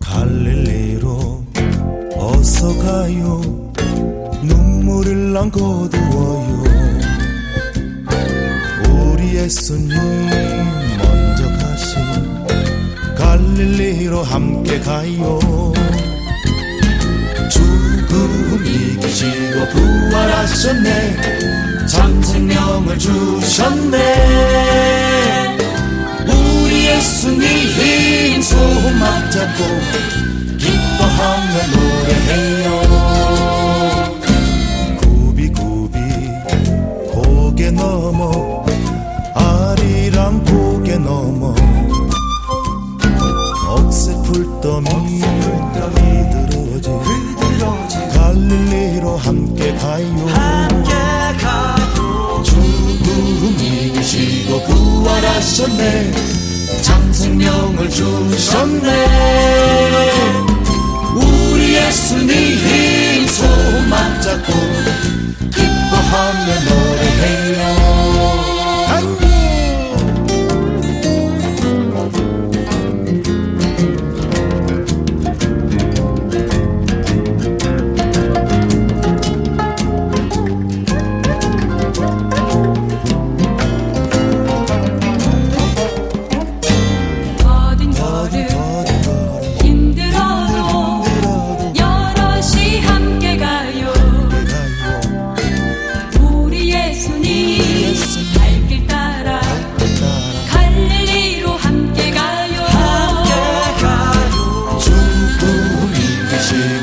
갈릴리로 어서 가요. 눈물을 난 거두어요. 우리 예수님 먼저 가신 갈릴리로 함께 가요 주셨네. 우리 예수님 손만 잡고 기뻐하며 노래해요. 굽이굽이 고개 넘어 아리랑 고개 넘어 억새 풀더미 들어지 갈릴리로 함께 가요 하셨네. 참 생명을 주셨네. 우리 예수님 손만 잡고 기뻐하며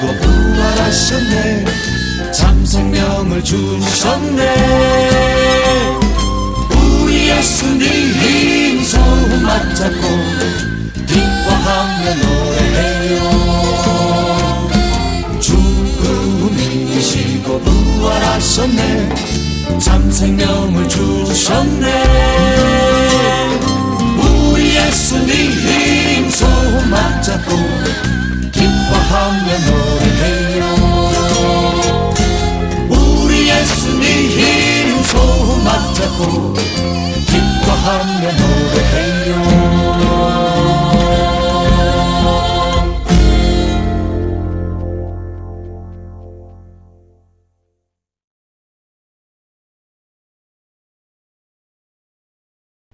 이기시고 부활하셨네. 참 생명을 주셨네. 우리 예수님 손만 잡고 기뻐하며 노래해요. 죽음 이기시고 부활하셨네. 참 생명을 주셨네